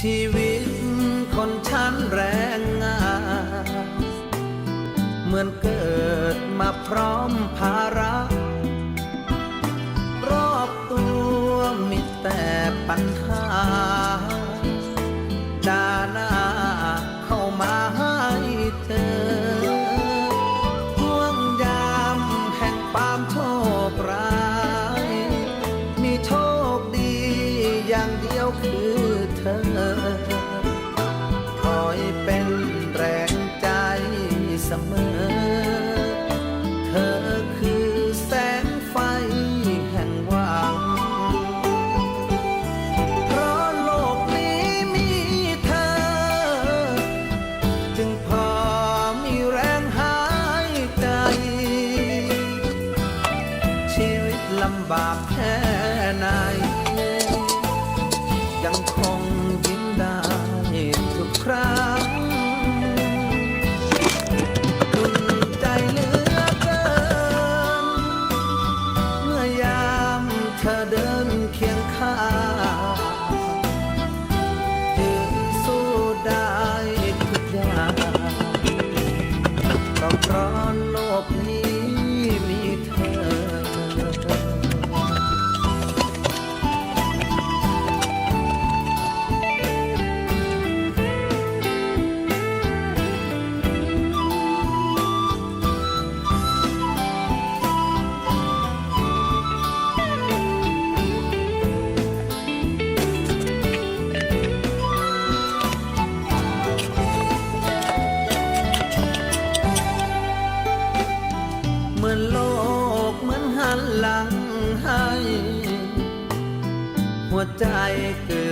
ชีวิตคนชั้นแรงงานเหมือนเกิดมาพร้อมภาระ รอบตัวมีแต่ปัญหาดาหน้าเข้ามาให้เธอห่วงยามแห่งความโชคร้าย มีโชคดีอย่างเดียวคือ อ คอยเป็นแรงใจเสมอ เธอคือแสงไฟแห่งหวัง เพราะโลกนี้มีเธอ จึงพอมีแรงหายใจ ชีวิตลำบากแค่ไหน ยังคง อนโลกเหมือนหันหลังให้ หัวใจเกิด